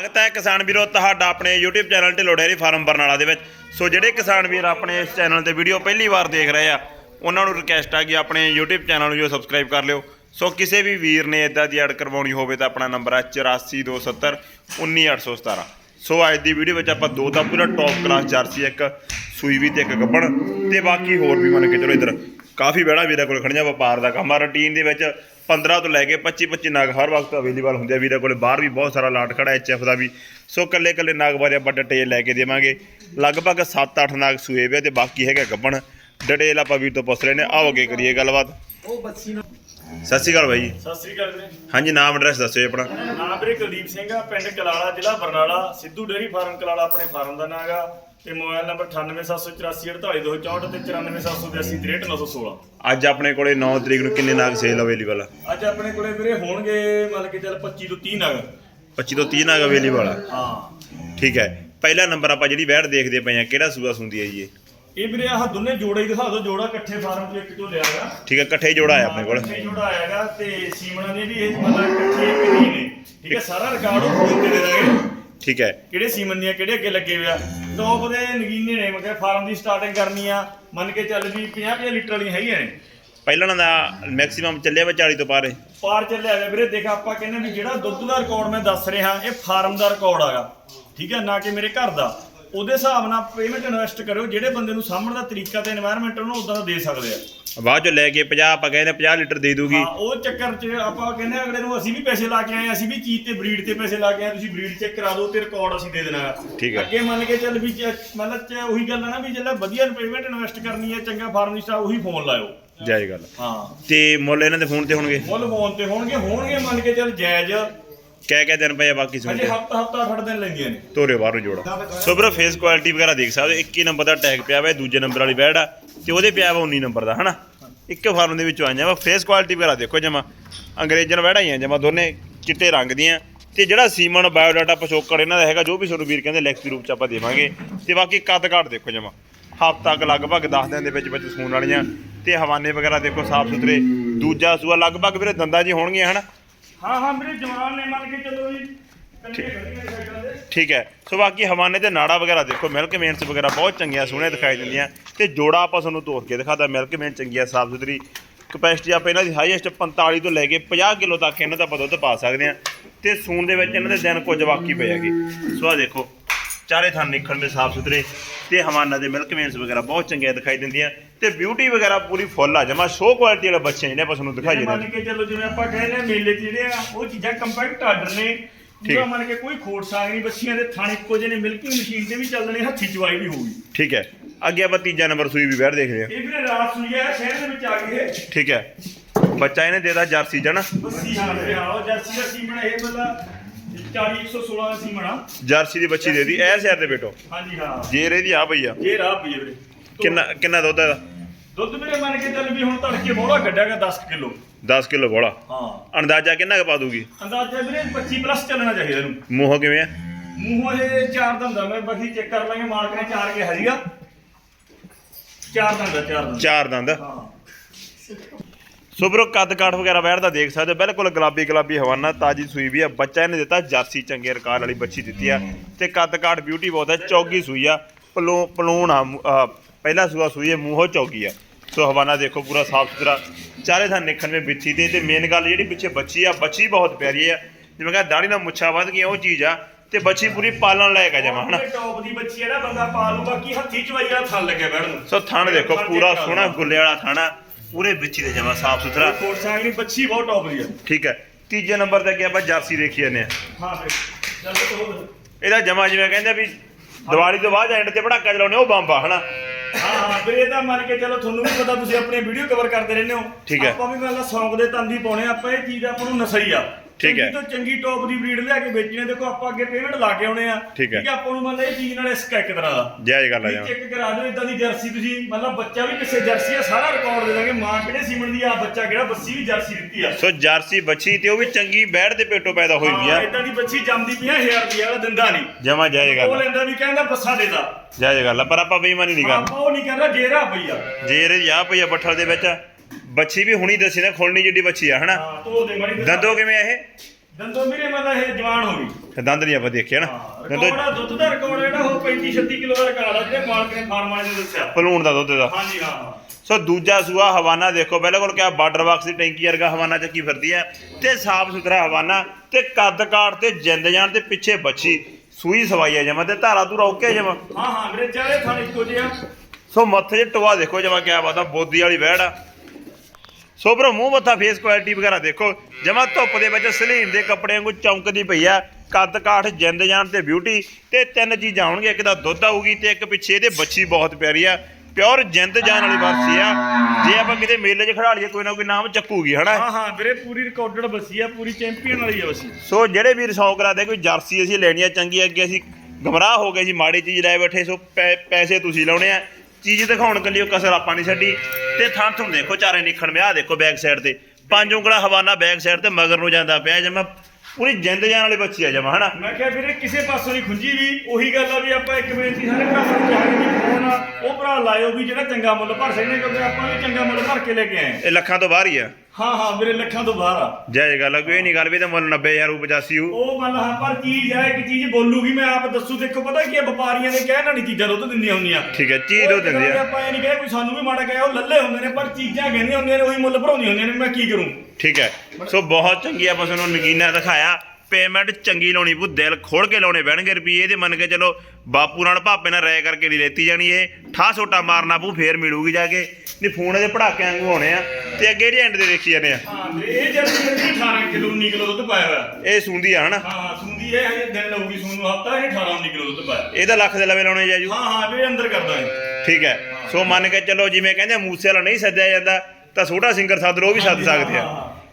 ਸਵਾਗਤ ਹੈ ਕਿਸਾਨ ਵੀਰੋ, ਤੁਹਾਡਾ ਆਪਣੇ YouTube channel Dhillon dairy farm Barnala ਦੇ ਵਿੱਚ। ਸੋ ਜਿਹੜੇ ਕਿਸਾਨ ਵੀਰ ਆਪਣੇ ਇਸ ਚੈਨਲ ਤੇ ਵੀਡੀਓ ਪਹਿਲੀ ਵਾਰ ਦੇਖ ਰਹੇ ਆ, ਉਹਨਾਂ ਨੂੰ ਰਿਕਵੈਸਟ ਆ ਕਿ ਆਪਣੇ YouTube ਚੈਨਲ ਨੂੰ ਜੋ ਸਬਸਕ੍ਰਾਈਬ ਕਰ ਲਿਓ। ਸੋ ਕਿਸੇ ਵੀ ਵੀਰ ਨੇ ਇਦਾਂ ਦੀ ਐਡ ਕਰਵਾਉਣੀ ਹੋਵੇ ਤਾਂ ਆਪਣਾ ਨੰਬਰ ਹੈ 84270 19817 ਸੋ ਅੱਜ ਦੀ ਵੀਡੀਓ ਵਿੱਚ ਆਪਾਂ ਦੋ ਤਾਂ ਪੂਰਾ ਟੌਪ ਕਲਾਸ ਜਰਸੀ, ਇੱਕ ਸੂਈ ਵੀ ਤੇ ਇੱਕ ਗੱਬਣ ਤੇ ਬਾਕੀ ਹੋਰ ਵੀ ਮੰਨ ਕੇ ਚਲੋ ਇਧਰ। ਕਾਫੀ ਬੜਾ ਵੀਰਾਂ ਕੋਲ ਖੜੀਆਂ, ਵਪਾਰ ਦਾ ਕੰਮ ਆ ਰੂਟੀਨ ਦੇ ਵਿੱਚ 15 ਤੋਂ ਲੈ ਕੇ 25 25 ਨਾਗ ਹਰ ਵਕਤ ਅਵੇਲੇਬਲ ਹੁੰਦੇ ਆ। ਵੀਰਾਂ ਕੋਲੇ ਬਾਹਰ ਵੀ ਬਹੁਤ ਸਾਰਾ ਲਾਟ ਖੜਾ ਐਚਐਫ ਦਾ ਵੀ। ਸੋ ਕੱਲੇ ਕੱਲੇ ਨਾਗ ਬਾਰੇ ਆਪਾਂ ਡਿਟੇਲ ਲੈ ਕੇ ਦੇਵਾਂਗੇ। ਲਗਭਗ 7-8 ਨਾਗ ਸੂਏ ਵੇ ਤੇ ਬਾਕੀ ਹੈਗਾ ਗੱਬਣ। ਡਿਟੇਲ ਆਪਾਂ ਵੀਰ ਤੋਂ ਪੁੱਛ ਰਹੇ ਨੇ ਆਓ ਅੱਗੇ ਕਰੀਏ ਗੱਲਬਾਤ। ਉਹ ਬੱਸੀ ਸਤਿ ਸ਼੍ਰੀ ਅਕਾਲ ਬਾਈ ਜੀ। ਸਤਿ ਸ੍ਰੀ ਅਕਾਲ ਵੀਰੇ। ਹਾਂਜੀ ਨਾਮ ਐਡਰੈਸ ਦੱਸਿਓ ਜੀ ਆਪਣਾ। ਨਾਮ ਵੀਰੇ ਕੁਲਦੀਪ ਸਿੰਘ ਆ ਪਿੰਡ ਕਲਾਲਾ ਜ਼ਿਲ੍ਹਾ ਬਰਨਾਲਾ ਸਿੱਧੂ ਡੇਅਰੀ ਫਾਰਮ ਕਲਾਲਾ ਆਪਣੇ ਫਾਰਮ ਦਾ ਨਾਮ ਗਾ ਤੇ ਮੋਬਾਈਲ ਨੰਬਰ 9874848248 ਤੇ 9472836916 ਅੱਜ ਆਪਣੇ ਕੋਲੇ 9 ਤਰੀਕ ਨੂੰ ਕਿੰਨੇ ਨਗ ਸੇਲ ਅਵੇਲੇਬਲ ਆ? ਅੱਜ ਆਪਣੇ ਕੋਲੇ ਵੀਰੇ ਹੋਣਗੇ ਮੰਨ ਕੇ ਚੱਲ 25 ਤੋਂ 30 ਨਗ। 25 ਤੋਂ 30 ਨਗ ਅਵੇਲੇਬਲ ਆ। ਹਾਂ। ਠੀਕ ਹੈ। ਪਹਿਲਾ ਨੰਬਰ ਆਪਾਂ ਜਿਹੜੀ ਵੈੜ ਦੇਖਦੇ ਪਏ ਆ ਕਿਹੜਾ ਸੂਆ ਸੁੰਦੀ ਹੈ ਜੀ ਇਹ? ਇਹ ਵੀਰੇ ਆਹ ਦੋਨੇ ਜੋੜੇ ਹੀ ਦਿਖਾ ਦਿਓ ਜੋੜਾ ਇਕੱਠੇ ਫਾਰਮ ਤੋਂ ਇੱਕ ਤੋਂ ਲਿਆਗਾ ਠੀਕ ਹੈ ਇਕੱਠੇ ਜੋੜਾ ਆ ਆਪਣੇ ਕੋਲ। ਇਕੱਠੇ ਜੋੜਾ ਆਏਗਾ ਤੇ ਸੀਮਣਾ ਦੇ ਵੀ ਇਹ ਮਤਲਬ ਇਕੱਠੇ ਇੱਕ ਨਹੀਂ ਨੇ। ਠੀਕ ਹੈ ਸਾਰਾ ਰਿਕਾਰਡ ਉਹ ਫੋਨ ਤੇ ਦੇ ਦਾਂਗੇ। ਠੀਕ ਹੈ। ਕਿਹੜੇ ਸੀਮਨ ਦੀਆਂ ਕਿਹੜੇ ਅੱਗੇ ਲੱਗੇ ਹੋਏ ਆ? ਟੌਪ ਦੇ ਨਗੀਨੇ ਨੇ ਮੈਂ ਕਿਹਾ ਫਾਰਮ ਦੀ ਸਟਾਰਟਿੰਗ ਕਰਨੀ ਆ। ਮੰਨ ਕੇ ਚੱਲ ਵੀ 50 50 ਲੀਟਰ ਵਾਲੀਆਂ ਹੈਗੀਆਂ ਨੇ। ਪਹਿਲਾਂ ਦਾ ਮੈਕਸਿਮਮ ਚੱਲਿਆ ਵਾ 40 ਤੋਂ ਪਾਰੇ ਪਾਰ ਚੱਲਿਆ ਹੋਇਆ। ਵੀਰੇ ਦੇਖ ਆਪਾਂ ਕਹਿੰਦੇ ਵੀ ਜਿਹੜਾ ਦੁੱਧ ਦਾ ਰਿਕਾਰਡ ਮੈਂ ਦੱਸ ਰਿਹਾ ਇਹ ਫਾਰਮ ਦਾ ਰਿਕਾਰਡ ਆਗਾ ਠੀਕ ਹੈ ਨਾ ਕਿ ਮੇਰੇ ਘਰ ਦਾ। ਉਹਦੇ ਹਿਸਾਬ ਨਾਲ ਪੇਮੈਂਟ ਇਨਵੈਸਟ ਕਰਿਓ ਜਿਹੜੇ ਬੰਦੇ ਨੂੰ ਸਾਂਭਣ ਦਾ ਤਰੀਕਾ ਤੇ এনवायरमेंट ਉਹਨੂੰ ਉਦਾਂ ਦਾ ਦੇ ਸਕਦੇ ਆ। ਬਾਅਦ ਚ ਲੈ ਕੇ 50 ਆਪਾਂ ਕਹਿੰਦੇ 50 ਲੀਟਰ ਦੇ ਦੂਗੀ। ਹਾਂ ਉਹ ਚੱਕਰ 'ਚ ਆਪਾਂ ਕਹਿੰਦੇ ਆ ਅਗਲੇ ਨੂੰ ਅਸੀਂ ਵੀ ਪੈਸੇ ਲਾ ਕੇ ਆਏ ਆ, ਅਸੀਂ ਵੀ ਚੀਜ਼ ਤੇ ਬਰੀਡ ਤੇ ਪੈਸੇ ਲਾ ਕੇ ਆਏ ਤੁਸੀਂ ਬਰੀਡ ਚੈੱਕ ਕਰਾ ਦਿਓ ਤੇ ਰਿਕਾਰਡ ਅਸੀਂ ਦੇ ਦੇਣਾ। ਗਾ। ਠੀਕ ਹੈ। ਅੱਗੇ ਮੰਨ ਕੇ ਚੱਲ ਵੀ ਜੇ- ਮਤਲਬ ਚ ਉਹੀ ਗੱਲ ਆ ਨਾ ਵੀ ਜਿਹੜਾ ਵਧੀਆ ਪੇਮੈਂਟ ਇਨਵੈਸਟ ਕਰਨੀ ਹੈ ਚੰਗਾ ਫਾਰਮਿਸਟ ਆ ਉਹੀ ਫੋਨ ਲਾਇਓ। ਜਾਇਜ਼ ਗੱਲ ਹਾਂ। ਤੇ ਮੁੱਲ ਇਹਨਾਂ ਦੇ ਫੋਨ ਤੇ ਹੋਣਗੇ? ਮੁੱਲ ਫੋਨ ਤੇ ਹੋਣਗੇ ਹੋਣਗੇ ਮੰਨ ਕੇ ਚੱਲ ਜਾਇਜ਼। ਕਹਿ ਕਹਿ ਦਿਨ ਪਏ ਆ ਬਾਕੀ ਸੁਣ ਹਫਤਾ ਹਫਤਾ ਫੜ ਦਿਨ ਲੈਂਦੀਆਂ ਨੇ। ਤੋਰੇ ਬਾਹਰ ਜੋੜਾ। ਸੋ ਬਰੋ ਫੇਸ ਕੁਆਲਿਟੀ ਵਗੈਰਾ ਦੇਖ ਸਕਦੇ ਹੋ। 21 ਨੰਬਰ ਦਾ ਟੈਗ ਪਿਆ ਵਾ ਇਹ ਦੂਜੇ ਨੰਬਰ ਵਾਲੀ ਬੈਡ ਆ ਤੇ ਉਹਦੇ ਪਿਆ ਵਾ 19 ਨੰਬਰ ਦਾ ਹਨਾ? ਇੱਕੋ ਫਾਰਮ ਦੇ ਵਿੱਚੋਂ ਆਈਆਂ ਵਾ। ਫੇਸ ਕੁਆਲਿਟੀ ਵਗੈਰਾ ਦੇਖੋ ਜਮਾ। ਅੰਗਰੇਜ਼ਨ ਬੈੜਾਂ ਹੀ ਆ ਜਮਾ ਦੋਨੇ ਚਿੱਟੇ ਰੰਗ ਦੀਆਂ। ਤੇ ਜਿਹੜਾ ਸੀਮਨ ਬਾਇਓਡਾਟਾ ਪਛੋਕੜ ਇਹਨਾਂ ਦਾ ਹੈਗਾ ਜੋ ਵੀ ਤੁਹਾਨੂੰ ਵੀਰ ਕਹਿੰਦੇ ਲੈਕਸ ਰੂਪ ਚ ਆਪਾਂ ਦੇਵਾਂਗੇ। ਤੇ ਬਾਕੀ ਕੱਦ ਕਾਠ ਦੇਖੋ ਜਮਾ। ਹਫ਼ਤਾ ਕੁ ਲਗਭਗ 10 ਦਿਨ ਦੇ ਵਿੱਚ ਵਿੱਚ ਸੂਣ ਵਾਲੀਆਂ। ਤੇ ਹਵਾਨੇ ਵਗੈਰਾ ਦੇਖੋ ਸਾਫ਼ ਸੁਥਰੇ। ਦੂਜਾ ਸੂਆ ਲਗਭਗ ਵੀਰੇ ਦੰਦਾਂ ਜੀ ਹੋਣਗੀਆਂ ਹਨਾ? ਹਾਂ ਹਾਂ ਮੇਰੇ ਜਵਾਨ ਨੇ ਮੰਨ ਕੇ ਚੱਲੋ ਜੀ। ਕੰਨੇ ਖੜੀਆਂ ਸਾਈਡਾਂ ਦੇ। ਠੀਕ ਹੈ। ਸੋ ਬਾਕੀ ਹਵਾਨੇ ਤੇ ਨਾੜਾ ਵਗੈਰਾ ਦੇਖੋ ਮਿਲਕ ਮੇਨਸ ਵਗੈਰਾ ਬਹੁਤ ਚੰਗੀਆਂ ਸੋਹਣੀਆਂ ਦਿਖਾਈ ਦਿੰਦੀਆਂ। ਤੇ ਜੋੜਾ ਆਪਾਂ ਤੁਹਾਨੂੰ ਤੋੜ ਕੇ ਦਿਖਾਦਾ ਮਿਲਕ ਮੇਨ ਚੰਗੀ ਆ ਸਾਫ਼ ਸੁਥਰੀ। ਕਪੈਸਿਟੀ ਆਪਾਂ ਇਹਨਾਂ ਦੀ ਹਾਈਐਸਟ 45 ਤੋਂ ਲੈ ਕੇ 50 ਕਿਲੋ ਤੱਕ ਇਹਨਾਂ ਦਾ ਆਪਾਂ ਦੁੱਧ ਪਾ ਸਕਦੇ ਆ ਤੇ ਸੂਣ ਦੇ ਵਿੱਚ ਇਹਨਾਂ ਦੇ ਦਿਨ ਕੁਝ ਬਾਕੀ ਪਏ ਹੈਗੇ। ਸੋ ਆ ਦੇਖੋ ਚਾਰੇ ਥਾਂ ਨਿਕਲਣ ਦੇ ਸਾਫ਼ ਸੁਥਰੇ ਤੇ ਹਵਾਨਾ ਦੇ ਮਿਲਕ ਮੇਨਸ ਵਗੈਰਾ ਬਹੁਤ ਚੰਗੀਆਂ ਦਿਖਾਈ ਦਿੰਦੀਆਂ ਤੇ ਬਿਊਟੀ ਵਗੈਰਾ ਪੂਰੀ ਫੁੱਲ ਆ ਜਮਾ ਸ਼ੋ ਕੁਆਲਿਟੀ ਵਾਲੇ ਬੱਚੇ ਜਿਹੜੇ ਆਪਾਂ ਤੁਹਾਨੂੰ ਦਿਖਾਈ ਮੰਨ ਰਹੇ ਕੇ ਚੱਲੋ ਜਿਵੇਂ ਆਪਾਂ ਕਹਿੰਦੇ ਆ ਮੇਲੇ 'ਚ ਜਿਹੜੇ ਆ ਉਹ ਚੀਜ਼ਾਂ ਕੰਪੈਕਟ ਆਰਡਰ ਨੇ। ਪੂਰਾ ਮੰਨ ਕੇ ਕੋਈ ਖੋਟ ਸਾਗ ਨਹੀਂ ਬੱਚੀਆਂ ਦੇ ਥਾਣੇ ਇੱਕੋ ਜਿਹੇ ਨੇ ਮਿਲਕਿੰਗ ਮਸ਼ੀਨ ਤੇ ਵੀ ਚੱਲਦੇ ਨੇ ਹੱਥੀ ਚਵਾਈ ਵੀ ਹੋਊਗੀ। ਠੀਕ ਹੈ। ਅੱਗੇ ਆਪਾਂ ਤੀਜਾ ਨੰਬਰ ਸੂਈ ਵੀ ਬੈਠ ਦੇਖਦੇ ਹਾਂ। ਇਹ ਵੀਰੇ ਰਾਤ ਸੂਈ ਹੈ ਸ਼ਹਿਰ ਦੇ ਵਿੱਚ ਆ ਗਈ ਠੀਕ ਹੈ। ਬੱਚਾ ਇਹਨੇ ਦੇਦਾ ਜਰਸੀ ਜਣਾ। ਜਰਸੀ ਦਾ ਸੀਮਣਾ ਇਹ 40 116 ਦਾ ਸੀਮਣਾ ਜਰਸੀ ਦੀ ਬੱਚੀ ਦੇ ਦੀ। ਐ ਸਿਰ ਦੇ ਬੇਟੋ। ਹਾਂਜੀ ਹਾਂ। ਜੇਰ ਇਹਦੀ ਆ ਭਈਆ ਇਹ ਰਾਹ ਪੀਏ ਵੀਰੇ। ਕਿੰਨਾ ਕਿੰਨਾ ਦੁੱਧ ਹੈ ਦੁੱਧ ਵੀਰੇ ਮੰਨ ਕੇ ਚੱਲ ਵੀ ਹੁਣ ਤੜਕੇ ਬੋਲਾ ਕੱਢਿਆਗਾ 10 ਕਿਲੋ। 10 ਕਿਲੋ ਬੋਲਾ ਹਾਂ। ਅੰਦਾਜ਼ਾ ਕਿੰਨਾ ਕੁ ਪਾ ਦੂਗੀ? ਅੰਦਾਜ਼ਾ ਵੀਰੇ 25 ਪਲੱਸ ਚੱਲਣਾ ਚਾਹੀਦਾ ਇਹਨੂੰ। ਮੂੰਹ ਕਿਵੇਂ ਆ? ਮੂੰਹੋਂ ਇਹ ਚਾਰ ਦੰਦਾ ਮੈਂ ਬਾਕੀ ਚੈੱਕ ਕਰ ਲਾਂਗੇ ਮਾਲਕ ਨੇ ਚਾਰ ਕੇ ਹਰੀਗਾ ਚਾਰ ਦੰਦਾ ਚਾਰ ਦੰਦਾ। ਚਾਰ ਦੰਦ। ਹਾਂ। ਸੋ ਬਰੋ ਕੱਦ ਕਾਠ ਵਗੈਰਾ ਬੈਠਦਾ ਦੇਖ ਸਕਦੇ ਹੋ। ਬਿਲਕੁਲ ਗੁਲਾਬੀ ਗੁਲਾਬੀ ਹਵਾਨਾ ਤਾਜੀ ਸੂਈ ਵੀ ਆ। ਬੱਚਾ ਇਹਨੇ ਦਿੱਤਾ ਜਰਸੀ ਚੰਗੇ ਰਕਾਰ ਵਾਲੀ ਬੱਚੀ ਦਿੱਤੀ ਆ। ਤੇ ਕੱਦ ਕਾਠ ਬਿਊਟੀ ਬਹੁਤ ਹੈ ਚੌਗੀ ਸੂਈ ਆ। ਪਲੂ ਪਲੂਣ ਆ ਪਹਿਲਾ ਸੂਆ ਸੂਈ ਹੈ ਮੂੰਹੋਂ ਚੌਗੀ ਆ। ਸੋ ਹਵਾਨਾ ਦੇਖੋ ਪੂਰਾ ਸਾਫ਼ ਸੁਥਰਾ। ਚਾਰੇ ਥਾਂ ਨਿਖਣ ਵਿੱਚ ਬਿੱਛੀ ਤੇ ਤੇ ਮੇਨ ਗੱਲ ਜਿਹੜੀ ਪਿੱਛੇ ਬੱਚੀ ਆ ਬੱਚੀ ਬਹੁਤ ਪਿਆਰੀ ਆ। ਜਿਵੇਂ ਕਹਿੰਦਾ ਦਾੜੀ ਨਾਲ ਮੁੱਛਾਂ ਵੱਧ ਗਈਆਂ ਉਹ ਚੀਜ਼ ਆ। ਤੇ ਬੱਚੀ ਪੂਰੀ ਪਾਲਣ ਲਾਇਕ ਆ ਜਮਾ ਹਨਾ? ਟੌਪ ਦੀ ਬੱਚੀ ਜਿਹੜਾ ਬੰਦਾ ਪਾ ਲੂ ਬਾਕੀ ਹੱਥੀ ਚਵਾਈ ਵਾਲਾ ਥਣ ਲੱਗਿਆ ਬੈਠ ਨੂੰ। ਸੋ ਥਣ ਦੇਖੋ ਪੂਰਾ ਸੋਹਣਾ ਗੁੱਲੇ ਵਾਲਾ ਥਾਣਾ ਪੂਰੇ ਬਿੱਛੀ ਦੇ ਜਮਾ ਸਾਫ਼ ਸੁਥਰਾ। ਕੋਟ ਸਾਗ ਨਹੀਂ ਬੱਚੀ ਬਹੁਤ ਟੌਪ ਦੀ ਆ। ਠੀਕ ਹੈ। ਤੀਜੇ ਨੰਬਰ ਤੇ ਅੱਗੇ ਆਪਾਂ ਜਰਸੀ ਦੇਖੀ ਜਾਂਦੇ ਆ ਹਾਂ ਵੀਰੇ ਚੱਲ ਤੋੜ ਇਹਦਾ ਜਮਾ ਜਿਵੇਂ ਕਹਿੰਦੇ ਵੀ ਦੀਵਾਲੀ ਤੋਂ ਬਾਅਦ ਐਂਡ ਤੇ ਪੜਾਕਾ ਚਲਾਉਣੇ ਉਹ ਬੰਬ ਆ ਹਨਾ? ਹਾਂ ਹਾਂ ਵੀਰੇ ਤਾਂ ਮੰਨ ਕੇ ਚਲੋ ਤੁਹਾਨੂੰ ਵੀ ਪਤਾ ਤੁਸੀਂ ਆਪਣੀ ਵੀਡੀਓ ਕਵਰ ਕਰਦੇ ਰਹਿੰਦੇ ਹੋ। ਹੈ। ਆਪਾਂ ਵੀ ਮੰਨ ਲਾ ਸੌਂਗ ਦੇ ਤੰਦੀ ਪਾਉਣੇ ਆਪਾਂ ਇਹ ਚੀਜ਼ ਆਪਾਂ ਨੂੰ ਨਸਈ ਆ। ਠੀਕ ਹੈ। ਤੋਂ ਚੰਗੀ ਟੌਪ ਦੀ ਬਰੀਡ ਲਿਆ ਕੇ ਵੇਚਣੇ ਦੇਖੋ ਆਪਾਂ ਅੱਗੇ ਪੇਮੈਂਟ ਲਾ ਕੇ ਆਉਣੇ ਆ। ਠੀਕ ਹੈ। ਆਪਾਂ ਨੂੰ ਮੰਨ ਲਾ ਇਹ ਚੀਜ਼ ਨਾਲ ਇਸਕਾ ਇੱਕ ਤਰ੍ਹਾਂ ਦਾ। ਜਾਇਜ਼ ਗੱਲ ਆ ਜਮਾ ਚੈੱਕ ਕਰਾ ਦਿਓ ਇਦਾਂ ਦੀ ਜਰਸੀ ਤੁਸੀਂ ਮਤਲਬ ਬੱਚਾ ਵੀ ਕਿਸੇ ਜਰਸੀ ਆ ਸਾਰਾ ਰਿਕਾਰਡ ਦੇ ਦਾਂਗੇ। ਮਾਂ ਕਿਹੜੇ ਸੀਮਨ ਦੀ ਆ ਬੱਚਾ ਕਿਹੜਾ ਬੱਸੀ ਵੀ ਜਰਸੀ ਦਿੱਤੀ ਆ। ਸੋ ਜਰਸੀ ਬੱਚੀ ਤੇ ਉਹ ਵੀ ਚੰਗੀ ਬੈੜ ਦੇ ਪੇਟੋਂ ਪੈਦਾ ਹੋਈ ਵੀ ਆ। ਇਦਾਂ ਦੀ ਬੱਚੀ ਜੰਮਦੀ 50000 ਰੁਪਏ ਵਾਲਾ ਦਿੰਦਾ ਨਹੀਂ। ਜਮਾ ਜਾਇਜ਼ ਉਹ ਗੱਲ ਆ। ਲੈਂਦਾ ਵੀ ਕਹਿੰਦਾ ਬੱਸਾ ਦੇਦਾ ਜਾਇਜ਼ ਗੱਲ ਆ, ਪਰ ਆਪਾਂ ਬੇਈਮਾਨੀ ਨਹੀਂ ਕਰਨੀ ਆਪਾਂ ਉਹ ਨਹੀਂ ਕਹਿੰਦਾ ਜੇਰਾ ਭਈਆ ਜੇ ਇਹਦੇ ਜਾ ਪਈ ਆ ਬੱਠਲ ਦੇ ਵਿੱਚ। ਬੱਚੀ ਵੀ ਹੁਣੀ ਦੱਸੀ ਨਾ ਖੋਲਣੀ ਜਿੱਡੀ ਬੱਚੀ ਆ ਹਨਾ? ਹਾਂ ਤੋ ਦੇ ਮੜੀ ਦੰਦੋ ਕਿਵੇਂ ਆ ਇਹ ਦੰਦੋਂ ਵੀਰੇ ਮਤਲਬ ਇਹ ਜਵਾਨ ਹੋ ਗਈ। ਤੇ ਦੰਦ ਨਹੀਂ ਆਪਾਂ ਦੇਖਿਆ ਨਾ ਦੰਦੋ ਰਿਕਾਰਡ ਦੁੱਧ ਦਾ ਰਿਕਾਰਡ ਜਿਹੜਾ ਉਹ 35 36 ਕਿਲੋ ਦਾ ਰਿਕਾਰਡ ਆ ਜਿਹੜੇ ਮਾਲਕ ਨੇ ਫਾਰਮ ਵਾਲੇ ਨੇ ਦੱਸਿਆ। ਪਲੂਣ ਦਾ ਦੁੱਧ ਦਾ। ਹਾਂਜੀ ਹਾਂ ਸੋ ਦੂਜਾ ਸੂਆ ਹਵਾਨਾ ਦੇਖੋ ਬਿਲਕੁਲ ਕਿਆ ਬਾਰਡਰ ਬਾਕਸ ਦੀ ਟੈਂਕੀ ਵਰਗਾ ਹਵਾਨਾ ਚੱਕੀ ਫਿਰਦੀ ਹੈ ਤੇ ਸਾਫ਼ ਸੁਥਰਾ ਹਵਾਨਾ ਤੇ ਕੱਦ ਕਾਠ ਤੇ ਜਿੰਦ ਜਾਨ ਤੇ ਪਿੱਛੇ ਬੱਚੀ ਸੂਈ ਸਵਾਈ ਹੈ ਜਮਾ ਤੇ ਧਾਰਾ ਤੂੰ ਓਕੇ ਜਮਾ। ਹਾਂ ਹਾਂ ਵੀਰੇ ਚਾਰੇ ਥਾਣੇ ਇੱਕੋ ਜਿਹਾ ਸੋ ਮੱਥੇ 'ਚ ਟਵਾ ਦੇਖੋ ਜਮਾ ਕਿਆ ਬਾਤ ਆ ਬੋਦੀ ਵਾਲੀ ਵਹਿੜ ਆ। ਸੋ ਬਰੋ ਮੂੰਹ ਮੱਥਾ ਫੇਸ ਕੁਆਲਿਟੀ ਵਗੈਰਾ ਦੇਖੋ। ਜਮਾ ਧੁੱਪ ਦੇ ਵਿੱਚ ਸਲੀਮ ਦੇ ਕੱਪੜੇ ਵਾਂਗੂ ਚਮਕਦੀ ਪਈ ਆ। ਕੱਦ ਕਾਠ ਜਿੰਦ ਜਾਨ ਤੇ ਬਿਊਟੀ ਤੇ ਤਿੰਨ ਚੀਜ਼ਾਂ ਆਉਣਗੀਆਂ ਇੱਕ ਤਾਂ ਦੁੱਧ ਆਊਗੀ ਤੇ ਇੱਕ ਪਿੱਛੇ ਇਹਦੇ ਬੱਚੀ ਬਹੁਤ ਪਿਆਰੀ ਆ। ਪਿਓਰ ਜਿੰਦ ਜਾਨ ਵਾਲੀ ਵਰਸੀ ਆ। ਜੇ ਆਪਾਂ ਕਿਤੇ ਮੇਲੇ 'ਚ ਖੜਾ ਲਈਏ ਕੋਈ ਨਾ ਕੋਈ ਨਾਮ ਚੱਕੂਗੀ ਹਨਾ? ਹਾਂ ਹਾਂ ਵੀਰੇ ਪੂਰੀ ਰਿਕਾਰਡਡ ਬੱਸੀ ਆ ਪੂਰੀ ਚੈਂਪੀਅਨ ਵਾਲੀ ਆ ਬੱਸੀ। ਸੋ ਜਿਹੜੇ ਵੀਰ ਸ਼ੌਂਕ ਕਰਾਦੇ ਕੋਈ ਜਰਸੀ ਅਸੀਂ ਲੈਣੀ ਆ ਚੰਗੀ ਅੱਗੇ ਅਸੀਂ ਗਮਰਾਹ ਹੋ ਗਏ ਜੀ ਮਾੜੀ ਚੀਜ਼ ਲੈ ਬੈਠੇ ਸੋ ਪੈਸੇ ਤੁਸੀਂ ਲਾਉਣੇ ਆ। ਚੀਜ਼ ਦਿਖਾਉਣ ਕੱਲੀ ਉਹ ਕਸਰ ਆਪਾਂ ਨਹੀਂ ਛੱਡੀ। ਤੇ ਥਾਂ ਤੁਹਾਨੂੰ ਦੇਖੋ ਚਾਰੇ ਨਿਖਣ ਮੇ ਆ ਦੇਖੋ ਬੈਕ ਸਾਈਡ ਤੇ। ਪੰਜ ਉਂਗਲਾ ਹਵਾਨਾ ਬੈਕ ਸਾਈਡ ਤੇ ਮਗਰ ਨੂੰ ਜਾਂਦਾ ਪਿਆ ਜਮਾ ਪੂਰੀ ਜਿੰਦ ਜਾਨ ਵਾਲੀ ਬੱਚੀ ਆ ਜਮਾ ਹਨਾ? ਮੈਂ ਕਿਹਾ ਵੀਰੇ ਕਿਸੇ ਪਾਸੋਂ ਨਹੀਂ ਖੁੰਝੀ ਵੀ। ਉਹੀ ਗੱਲ ਆ ਵੀ ਆਪਾਂ ਇੱਕ ਬੇਨਤੀ ਸਾਰੇ ਭਰਾਵਾਂ ਨੂੰ ਚਾਹਾਂਗੇ ਵੀ ਫੋਨ ਆ ਉਹ ਭਰਾ ਲਾਇਓ ਵੀ ਜਿਹੜਾ ਚੰਗਾ ਮੁੱਲ ਭਰ ਸਕਦੇ ਕਿਉਂਕਿ ਆਪਾਂ ਵੀ ਚੰਗਾ ਮੁੱਲ ਭਰ ਕੇ ਲੈ ਕੇ ਆਏ ਇਹ ਲੱਖਾਂ ਤੋਂ ਬਾਹਰ ਹੀ ਆ। ਹਾਂ ਹਾਂ ਵੀਰੇ ਲੱਖਾਂ ਤੋਂ ਬਾਹਰ ਆ। ਜੈ ਗੱਲ ਆ, ਕੋਈ ਇਹ ਨਹੀਂ ਗੱਲ ਵੀ ਤੇ ਮੁੱਲ 90000 ਉਹ 85 ਹੋ। ਉਹ ਮੰਨ ਲਾ ਹਾਂ ਪਰ ਚੀਜ਼ ਹੈ ਇੱਕ ਚੀਜ਼ ਬੋਲੂਗੀ ਮੈਂ ਆਪ ਦੱਸੂ ਦੇਖੋ ਪਤਾ ਕੀ ਹੈ ਵਪਾਰੀਆਂ ਦੇ ਕਹਿਣ ਨਹੀਂ ਚੀਜ਼ਾਂ ਦੁੱਧ ਦਿੰਦੀਆਂ ਹੁੰਦੀਆਂ। ਠੀਕ ਹੈ ਚੀਜ਼ ਦੋ ਦਿੰਦੇ ਆ ਆਪਾਂ ਇਹ ਨਹੀਂ ਕਹੇ ਕੋਈ ਸਾਨੂੰ ਵੀ ਮਾੜਾ ਕਹੇ ਉਹ ਲੱਲੇ ਹੁੰਦੇ ਨੇ ਪਰ ਚੀਜ਼ਾਂ ਕਹਿੰਦੀਆਂ ਹੁੰਦੀਆਂ ਨੇ ਉਹੀ ਮੁੱਲ ਭਰਾਉਂਦੀਆਂ ਹੁੰਦੀਆਂ ਨੇ ਮੈਂ ਕੀ ਕਰੂੰ? ਠੀਕ ਹੈ ਸੋ ਬਹੁਤ ਚੰਗੀ ਆ ਬਸ ਉਹਨੂੰ ਨਗੀਨਾ ਦਿਖਾਇਆ। ਪੇਮੈਂਟ ਚੰਗੀ ਲਾਉਣੀ ਬੂ ਦਿਲ ਖੋਲ ਕੇ ਲਾਉਣੇ ਪੈਣਗੇ ਰੁਪਏ ਇਹਦੇ ਮੰਨ ਕੇ ਚਲੋ ਬਾਪੂ ਨਾਲ ਭਾਪੇ ਨਾਲ ਰਾਇ ਕਰਕੇ ਨਹੀਂ ਲੈਤੀ ਜਾਣੀ ਇਹ। ਠਾ ਸੋਟਾ ਮਾਰਨਾ ਪੂ ਫੇਰ ਮਿਲੂਗੀ ਜਾ ਕੇ। ਨਹੀਂ ਫੋਨ ਇਹਦੇ ਪੜਾਕਿਆਂ ਵਾਂਗੂ ਹੋਣੇ ਆ ਤੇ ਅੱਗੇ ਇਹਦੇ ਐਂਡ ਦੇ ਦੇਖੀ ਜਾਂਦੇ ਆ। ਇਹ ਦੀ 18 ਕਿਲੋ 19 ਕਿਲੋ ਦੁੱਧ ਪਾਇਆ ਹੋਇਆ। ਇਹ ਸੁੰਦੀ ਆ ਹਨਾ? ਹਾਂ ਹਾਂ ਸੁੰਦੀ ਹੈ ਹਜੇ ਦਿਨ ਲਊਗੀ ਸੂਨ ਨੂੰ ਹਫਤਾ ਇਹ 18 19 ਕਿਲੋ ਦੁੱਧ ਪਾਇਆ। ਇਹਦਾ ਲੱਖ ਦੇ ਲਵੇ ਲਾਉਣੇ ਜਾਜੂ। ਹਾਂ ਹਾਂ ਵੀਰੇ ਅੰਦਰ ਕਰਦਾ ਹੈ ਠੀਕ ਹੈ। ਸੋ ਮੰਨ ਕੇ ਚਲੋ ਜਿਵੇਂ ਕਹਿੰਦੇ ਮੂਸੇ ਵਾਲਾ ਨਹੀਂ ਸੱਦਿਆ ਜਾਂਦਾ ਤਾਂ ਛੋਟਾ ਸਿੰਗਰ ਸੱਦ ਉਹ ਵੀ ਸੱਦ ਸਕਦੇ ਆ।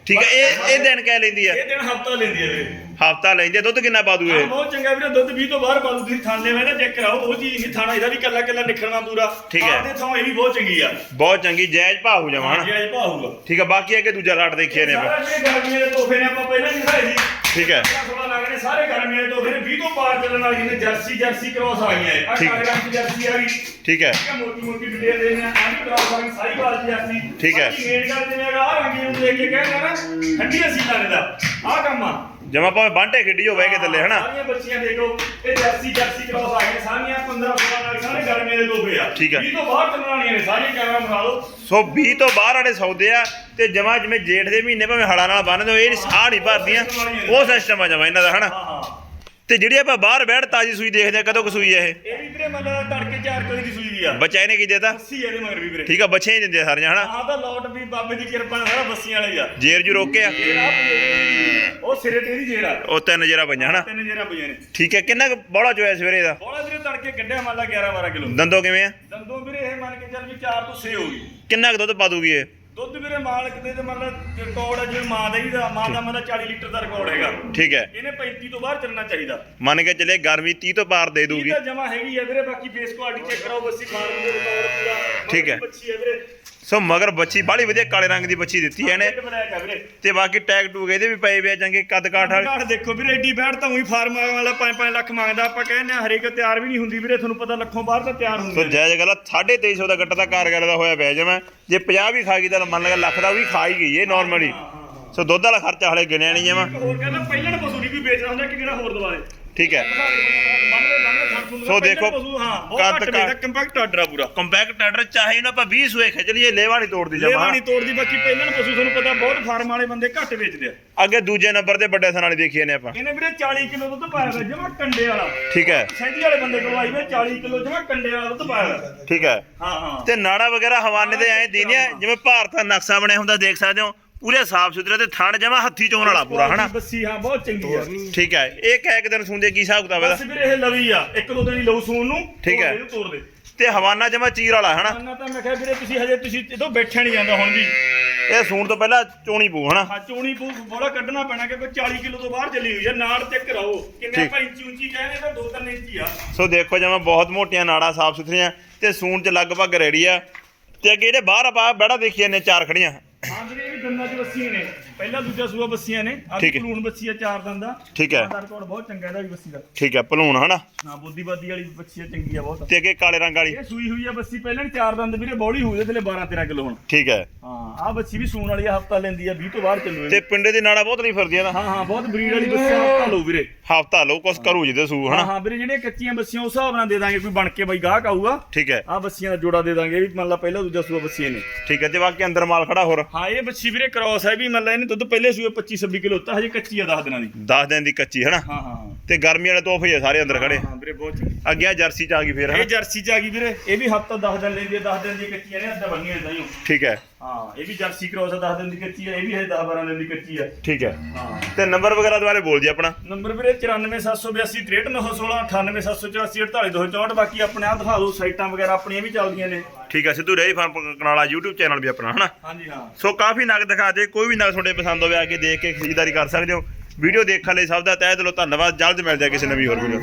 ਠੀਕ ਹੈ ਇਹ ਇਹ ਦਿਨ ਕਹਿ ਲੈਂਦੀ ਆ। ਇਹ ਦਿਨ ਹਫਤਾ ਲੈਂਦੀ ਹੈ ਵੀਰੇ। ਹਫਤਾ ਲੈਂਦੇ ਦੁੱਧ ਕਿੰਨਾ ਪਾ ਦੂ ਹਾਂ, ਇਹ ਬਹੁਤ ਚੰਗਾ ਵੀਰੇ ਦੁੱਧ 20 ਤੋਂ ਬਾਹਰ ਪਾਲੂ ਤੁਸੀਂ ਥਾਣੇ ਵੇ ਨਾ ਚੈੱਕ ਕਰਾਓ ਉਹ ਚੀਜ਼ ਨਹੀਂ ਥਾਣਾ ਇਹਦਾ ਵੀ ਕੱਲਾ ਕੱਲਾ ਨਿਕਲਣਾ ਪੂਰਾ। ਠੀਕ ਹੈ। ਆਪਦੇ ਥਾਂ ਇਹ ਵੀ ਬਹੁਤ ਚੰਗੀ ਆ। ਬਹੁਤ ਚੰਗੀ ਜਾਇਜ਼ ਭਾਅ ਹੋ ਜਾਵਾਂ ਜੀ ਅੱਜ ਭਾਊਗਾ ਠੀਕ ਹੈ ਬਾਕੀ ਅੱਗੇ ਦੂਜਾ ਲਾਟ ਦੇਖੀਏ ਨੇ ਆਪਾਂ। ਸਾਰੇ ਜਿਹੜੇ ਗਰਮੀਆਂ ਦੇ ਤੋਹਫੇ ਨੇ ਆਪਾਂ ਪਹਿਲਾਂ ਹੀ ਦਿਖਾਏ ਸੀ। ਠੀਕ ਹੈ। ਥੋੜਾ ਲੱਗ ਰਹੇ ਸਾਰੇ ਗਰਮੀਆਂ ਦੇ ਤੋਹਫੇ ਨੇ 20 ਤੋਂ ਪਾਰ ਚੱਲਣ ਵਾਲੀਆਂ ਨੇ ਜਰਸੀ ਜਰਸੀ ਕ੍ਰੋਸ ਆ ਗਈਆਂ। ਆ ਠੀਕ। ਕਾਲੇ ਰੰਗ ਦੀ ਜਰਸੀ ਆ ਗਈ। ਠੀਕ ਹੈ। ਠੀਕ ਹੈ ਮੋਟੀ ਮੋਟੀ ਡਿਟੇਲ ਦੇ ਨੇ ਆ। ਵੀ ਕ੍ਰੋਸ ਆ ਗਈ ਸਾਰੀ ਬਾਤ ਜਰਸੀ। ਠੀਕ ਹੈ। ਮੇਨ ਗੱਲ ਤੇ ਮੇਰਾ ਆ ਰੰਗੀ ਨੂੰ ਦੇਖ ਕੇ ਕਹਿੰਦਾ ਨਾ ਠੰਡੀ ਅਸੀਂ ਲੱਗਦਾ ਆ ਕੰਮ ਆ। ਜਮਾ ਭਾਵੇਂ ਬਾਂਟੇ ਖੇਡੀ ਹੋਵੇ ਕੇ ਥੱਲੇ ਹਨਾ? ਸਾਰੀਆਂ ਬੱਚੀਆਂ ਦੇਖੋ ਇਹ ਜਰਸੀ ਜਰਸੀ ਕ੍ਰੋਸ ਆ ਗਈਆਂ ਸਾਰੀਆਂ 15 16 ਨਾਲ ਸਾਰੇ ਗਰਮੀਆਂ ਦੇ ਤੋਹਫੇ ਆ। ਠੀਕ ਹੈ। 20 ਤੋਂ ਬਾਹਰ ਚੱਲਣ ਵਾਲੀਆਂ ਨੇ ਸਾਰੀਆਂ ਕੈਮਰਾ ਬਣਾ ਲਓ। ਸੋ 20 ਤੋਂ ਬਾਹਰ ਵਾਲੇ ਸੌਦੇ ਆ ਤੇ ਜਮਾ ਜਿਵੇਂ ਜੇਠ ਦੇ ਮਹੀਨੇ ਭਾਵੇਂ ਹੜਾ ਨਾਲ ਬੰਨਦੇ ਹੋ ਇਹ ਨੀ ਸਾਹ ਨਹੀਂ ਭਰਦੀਆਂ ਉਹ ਸਿਸਟਮ ਆ ਜਮਾ ਇਹਨਾਂ ਦਾ ਹਨਾ? ਹਾਂ ਹਾਂ। ਤੇ ਜਿਹੜੀ ਆਪਾਂ ਬਾਹਰ ਬੈਠ ਤਾਜੀ ਸੂਈ ਦੇਖਦੇ ਆ ਕਦੋਂ ਕੁ ਸੂਈ ਆ ਇਹ? ਇਹ ਵੀ ਵੀਰੇ ਮਤਲਬ ਤੜਕੇ 4 ਵਜੇ ਦੀ ਸੂਈ ਆ ਬੱਚਾ ਕੀ ਦੇਤਾ? ਬੱਸੀ ਇਹਦੇ ਮਗਰ ਵੀ ਵੀਰੇ। ਠੀਕ ਆ ਬੱਚੇ ਹੀ ਦਿੰਦੇ ਸਾਰੀਆਂ ਹਨਾ? ਆਹ ਤਾਂ ਲੋਟ ਵੀ ਬਾਬੇ ਦੀ ਕਿਰਪਾ ਨਾਲ ਸਾਰਾ ਬੱਸੀਆਂ ਵਾਲਾ ਆ। ਜੇਰ ਜੂ ਰੋਕੇ ਆ। ਉਹ ਸਿਰੇ ਤੇ ਦੀ ਜਿਹੜਾ ਉਹ ਤਿੰਨ ਜੇਰਾ ਪਈਆਂ ਹਨਾ? ਤਿੰਨ ਜਿਹੜਾ ਪਈਆਂ ਨੇ। ਠੀਕ ਹੈ ਕਿੰਨਾ ਬੋਲਾ ਚੋਇਆ ਸਵੇਰੇ ਦਾ? ਬੋਲਾ ਵੀਰੇ ਤੜਕੇ ਕੱਢਿਆ ਮੰਨ ਲਾ 11 12 ਕਿਲੋ। ਦੰਦੋ ਕਿਵੇਂ ਆ? ਦੰਦੋਂ ਵੀਰੇ ਇਹ ਮੰਨ ਕੇ ਚੱਲ ਵੀ 4 ਤੋਂ 6 ਹੋ ਗਈ। ਕਿੰਨਾ ਕੁ ਦੁੱਧ ਪਾ ਦੂਗੀ ਇਹ? ਦੁੱਧ ਵੀਰੇ ਮਾਲਕ ਦੇ ਤੇ ਮੰਨ ਲਾ ਰਿਕਾਰਡ ਹੈ ਜਿਵੇਂ ਮਾਂ ਦਾ ਹੀ ਦਾ ਮਾਂ ਦਾ ਮਤਲਬ 40 ਲੀਟਰ ਦਾ ਰਿਕਾਰਡ ਹੈਗਾ। ਠੀਕ ਹੈ। ਇਹਨੇ 35 ਤੋਂ ਬਾਹਰ ਚੱਲਣਾ ਚਾਹੀਦਾ। ਮੰਨ ਕੇ ਚੱਲੇ ਗਰਮੀ 30 ਤੋਂ ਪਾਰ ਦੇ ਦੂਗੀ। ਤਾਂ ਜਮਾ ਹੈਗੀ ਆ ਵੀਰੇ ਬਾਕੀ ਫੇਸ ਕੁਆਲਿਟੀ ਚੈੱਕ ਕਰਾਓ ਬੱਸੀ ਫਾਰਮ ਦੇ ਰਿਕਾਰਡ ਪੂਰਾ। ਠੀਕ ਹੈ। ਬੱਚੀ ਹੈ ਵੀਰੇ। ਸੋ ਮਗਰ ਬੱਚੀ ਬਾਹਲੀ ਵਧੀਆ ਕਾਲੇ ਰੰਗ ਦੀ ਬੱਚੀ ਦਿੱਤੀ ਹੈ ਇਹਨੇ। ਤੇ ਬਾਕੀ ਟੈਗ ਟੂਗ ਇਹਦੇ ਵੀ ਪਏ ਵੇ ਚੰਗੇ ਕੱਦ ਕਾਠ ਵਾਲੇ। ਦੇਖੋ ਵੀਰੇ ਏਡੀ ਬੈਠ ਤਾਂ ਉਹੀ ਫਾਰਮ ਵਾਲਾ 5-5 ਲੱਖ ਮੰਗਦਾ। ਆਪਾਂ ਕਹਿੰਦੇ ਆ ਹਰੇਕ ਤਿਆਰ ਵੀ ਨਹੀਂ ਹੁੰਦੀ ਵੀਰੇ ਤੁਹਾਨੂੰ ਪਤਾ ਲੱਖੋਂ ਬਾਹਰ ਤਾਂ ਤਿਆਰ ਸੋ ਹੁੰਦੀ ਹੈ ਜਾਇਜ਼ ਗੱਲ ਆ 2350 ਦਾ ਗੱਟਾ ਤਾਂ ਕਾਰਗਰ ਦਾ ਹੋਇਆ ਪਿਆ ਜੇ 50 ਵੀ ਖਾ ਗਈ ਤਾਂ ਮੰਨ ਲਗਾ ਲੱਖ ਦਾ ਵੀ ਖਾ ਹੀ ਗਈ ਇਹ ਨਾਰਮਲੀ ਸੋ ਦੁੱਧ ਵਾਲਾ ਖਰਚਾ ਹਲੇ ਗਿਣਿਆ ਨਹੀਂ ਜਮਾ। ਹੋਰ ਕਹਿੰਦਾ ਪਹਿਲਾਂ ਪਸ਼ੂ ਨਹੀਂ ਕੋਈ ਵੇਚਦਾ ਹੁੰਦਾ ਕਿ ਕਿਹੜਾ ਹੋਰ ਦਵਾਰੇ ਠੀਕ ਹੈ। ਸੋ ਦੇਖੋ, ਹਾਂ ਕੱਦ ਘੱਟ। ਕੰਪੈਕਟ ਆਰਡਰ ਆ ਪੂਰਾ। ਕੰਪੈਕਟ ਆਰਡਰ ਚਾਹੇ ਨਾ ਆਪਾਂ 20 ਸੂਏ ਖਿੱਚ ਲਈਏ ਲੇਵਾ ਨਹੀਂ ਤੋੜਦੀ ਲੇਵਾ ਜਮਾ ਨਹੀਂ ਤੋੜਦੀ ਬਾਕੀ ਪਹਿਲਾਂ ਪਸ਼ੂ ਤੁਹਾਨੂੰ ਪਤਾ ਬਹੁਤ ਫਾਰਮ ਵਾਲੇ ਬੰਦੇ ਘੱਟ ਵੇਚਦੇ ਆ। ਅੱਗੇ ਦੂਜੇ ਨੰਬਰ ਤੇ ਵੱਡੇ ਥਾਂ ਵਾਲੀ ਦੇਖੀਏ ਨੇ ਆਪਾਂ। ਇਹਨੇ ਵੀਰੇ 40 ਕਿਲੋ ਦੁੱਧ ਪਾਇਆ ਹੋਇਆ ਜਮਾ ਕੰਡੇ ਵਾਲਾ। ਠੀਕ ਹੈ। ਸੈਂਦੀ ਵਾਲੇ ਬੰਦੇ ਕੋਲ ਆਈ ਵੇ 40 ਕਿਲੋ ਜਮਾ ਕੰਡੇ ਵਾਲਾ ਦੁੱਧ ਪਾਇਆ ਹੋਇਆ। ਠੀਕ ਹੈ। ਹਾਂ ਹਾਂ। ਤੇ ਨਾੜਾ ਵਗੈਰਾ ਹਵਾਨੇ ਦੇ ਐ ਦੀਨੇ ਆ, ਜਿਵੇਂ ਭਾਰਤ ਦਾ ਨਕਸ਼ਾ ਬਣਿਆ ਹੁੰਦਾ ਦੇਖ ਸਕਦੇ ਹੋ ਪੂਰੇ ਸਾਫ਼ ਸੁਥਰੇ ਤੇ ਥਣ ਜਮਾ ਹੱਥੀ ਚੋਣ ਵਾਲਾ ਪੂਰਾ ਹਨਾ? ਬੱਸੀ ਹਾਂ ਬਹੁਤ ਚੰਗੀ ਆ। ਠੀਕ ਹੈ। ਇਹ ਕਹਿ ਇੱਕ ਦਿਨ ਸੁਣਦੇ ਕੀ ਹਿਸਾਬ ਕਿਤਾਬ ਬਸ ਵੀਰੇ ਇਹ ਲਵੀ ਆ। ਇੱਕ ਦੋ ਦਿਨ ਹੀ ਲਊ ਸੂਣ ਨੂੰ ਠੀਕ ਹੈ। ਇਹਨੂੰ ਤੋੜ ਦੇ। ਤੇ ਹਵਾਨਾ ਜਮਾ ਚੀਰ ਵਾਲਾ ਹਨਾ? ਅੰਨਾ ਤਾਂ ਮੈਂ ਕਿਹਾ ਵੀਰੇ ਤੁਸੀਂ ਹਜੇ ਤੁਸੀਂ ਇਦੋਂ ਬੈਠਿਆ ਨਹੀਂ ਜਾਂਦਾ ਹੁਣ ਵੀ ਇਹ ਸੂਣ ਤੋਂ ਪਹਿਲਾਂ ਚੋਣੀ ਪੂ ਹਨਾ? ਹਾਂ ਚੋਣੀ ਪੂ ਬੋਲਾ ਕੱਢਣਾ ਪੈਣਾ ਕਿਉਂਕਿ 40 ਕਿਲੋ ਤੋਂ ਬਾਹਰ ਚੱਲੀ ਹੋਈ ਆ ਨਾੜ ਚੈੱਕ ਕਰਾਓ ਕਿੰਨੇ। ਆਪਾਂ ਇੰਚੀ ਉੱਚੀ ਕਹਿੰਦੇ ਤਾਂ 2-3 ਇੰਚੀ ਆ। ਸੋ ਦੇਖੋ ਜਮਾ ਬਹੁਤ ਮੋਟੀਆਂ ਨਾੜਾਂ ਸਾਫ਼ ਸੁਥਰੀਆਂ ਤੇ ਸੂਣ ਚ ਲਗਭਗ ਰੈਡੀ ਆ। ਤੇ ਅੱਗੇ ਜਿਹੜੇ ਬਾਹਰ ਆਪਾਂ ਬੜਾ ਦੇਖੀਏ ਨੇ ਚਾਰ ਖੜੀਆਂ। ਹਾਂ ਵੀਰੇ ਇਹ ਦੰਦਾਂ 'ਚ ਵੱਸੀਆਂ ਨੇ। ਪਹਿਲਾ ਦੂਜਾ ਸੂਆ ਬੱਸੀਆਂ ਨੇ ਆ ਠੀਕ ਹੈ। ਕਲੂਨ ਬੱਸੀ ਆ ਚਾਰ ਦੰਦ ਦਾ ਠੀਕ ਹੈ। ਦਾ ਰਿਕਾਰਡ ਬਹੁਤ ਚੰਗਾ ਇਹਦਾ ਵੀ ਬੱਸੀ ਦਾ। ਠੀਕ ਹੈ ਭਲੂਣ ਹਨਾ? ਹਾਂ ਬੁੱਧੀਵਾਦੀ ਵਾਲੀ ਬੱਸੀ ਆ ਚੰਗੀ ਆ ਬਹੁਤ। ਤੇ ਅੱਗੇ ਕਾਲੇ ਰੰਗ ਵਾਲੀ। ਇਹ ਸੂਈ ਹੋਈ ਆ ਬੱਸੀ ਪਹਿਲਾਂ ਹੀ ਚਾਰ ਦੰਦ ਵੀਰੇ ਬੌਲੀ ਹੋਈ ਇਹਦੇ ਲਈ 12 13 ਕਿਲੋ ਹੁਣ। ਠੀਕ ਹੈ। ਹਾਂ ਆ ਬੱਸੀ ਵੀ ਸੂਣ ਵਾਲੀ ਆ ਹਫਤਾ ਲੈਂਦੀ ਆ 20 ਤੋਂ ਬਾਹਰ ਚੱਲੂ ਇਹ। ਤੇ ਪਿੰਡੇ ਦੀ ਨਾੜਾ ਬਹੁਤ ਨਹੀਂ ਫਿਰਦੀ ਇਹਦਾ ਹਾਂ ਹਾਂ ਬਹੁਤ ਬਰੀਡ ਵਾਲੀ ਬੱਸੀ ਆ ਹਫਤਾ ਲਓ ਵੀਰੇ। ਹਫਤਾ ਲਓ ਕੁਛ ਕਰੂ ਜਿਹਦੇ ਸੂ ਹਾਂ ਹਨਾ? ਹਾਂ ਵੀਰੇ ਜਿਹੜੀਆਂ ਕੱਚੀਆਂ ਬੱਸੀਆਂ ਉਸ ਹਿਸਾਬ ਨਾਲ ਦੇ ਦਾਂਗੇ ਕੋਈ ਬਣ ਕੇ ਬਈ ਗਾਹਕ ਆਊਗਾ। ਠੀਕ ਹੈ। ਆ ਬੱਸੀਆਂ ਦਾ ਜੋੜਾ ਦੇ ਦਾਂਗੇ ਇਹ ਵੀ ਮੰਨ ਲਾ ਪਹਿਲਾ ਦੂਜਾ ਸੂਆ ਬੱਸੀਆਂ ਨੇ। ਠੀਕ ਹੈ ਤੇ ਬਾਕੀ ਅੰਦਰ ਮਾਲ ਖੜਾ ਹੋਰ। ਹਾਂ ਇਹ ਬੱਸੀ ਵੀਰੇ ਕ੍ਰਾਸ ਹੈ ਵੀ ਮੰਨ ਲਾ ਇਹਨੇ ਦੁੱਧ ਪਹਿਲੇ ਸੂਏ 25 26 ਕਿਲੋ ਦਿੱਤਾ ਹਜੇ ਕੱਚੀ ਆ 10 ਦਿਨਾਂ ਦੀ। 10 ਦਿਨ ਦੀ ਕੱਚੀ ਹਨਾ? ਹਾਂ ਹਾਂ। ਤੇ ਗਰਮੀ ਵਾਲੇ ਤੋਹਫੇ ਆ ਸਾਰੇ ਅੰਦਰ ਖੜੇ। ਹਾਂ ਵੀਰੇ ਬਹੁਤ ਚੰਗੀ। ਅੱਗੇ ਆ ਜਰਸੀ ਚ ਆ ਗਈ ਫੇਰ ਇਹ ਹਨਾ? ਜਰਸੀ ਚ ਆ ਗਈ ਵੀਰੇ। ਇਹ ਵੀ ਹਫਤਾ 10 ਦਿਨ ਲੈਂਦੀ ਹੈ 10 ਦਿਨ ਦੀ ਕੱਚੀ ਨੇ ਅੱਧਾ ਇਦਾਂ ਹੀ ਠੀਕ ਹੈ। ਹਾਂ ਇਹ ਵੀ ਜਰਸੀ ਕ੍ਰਾਸ ਆ 10 ਦਿਨ ਦੀ ਕੱਚੀ ਹੈ ਇਹ ਵੀ ਹੈ 10 12 ਦਿਨ ਦੀ ਕੱਚੀ ਹੈ। ਠੀਕ ਹੈ। ਹਾਂ। ਤੇ ਨੰਬਰ ਵਗੈਰਾ ਦੁਬਾਰੇ ਬੋਲ ਜੀ ਆਪਣਾ। ਨੰਬਰ ਵੀਰੇ 94782 63916 98784 48264 ਬਾਕੀ ਆਪਣੇ ਆ ਦਿਖਾ ਦਿਓ ਸਾਈਟਾਂ ਵਗੈਰਾ ਆਪਣੀਆਂ ਵੀ ਚੱਲਦੀਆਂ ਨੇ। ਠੀਕ ਹੈ ਸਿੱਧੂ ਰੇਈ ਫਾਰਮ ਕਨਾਲਾ YouTube ਚੈਨਲ ਵੀ ਆਪਣਾ ਹਨਾ? ਹਾਂਜੀ ਹਾਂ। ਸੋ ਕਾਫੀ ਨਗ ਦਿਖਾ ਦੇ ਕੋਈ ਵੀ ਨਗ ਤੁਹਾਡੇ ਪਸੰਦ ਹੋਵੇ ਆ ਕੇ ਦੇਖ ਕੇ ਖਰੀਦਦਾਰੀ ਕਰ ਸਕਦੇ ਹੋ। ਵੀਡੀਓ ਦੇਖਣ ਲਈ ਸਭ ਦਾ ਤਹਿ ਦਿਲੋਂ ਧੰਨਵਾਦ। ਜਲਦ ਮਿਲਦੇ ਆ ਕਿਸੇ ਨਵੀਂ ਹੋਰ ਵੀਡੀਓ।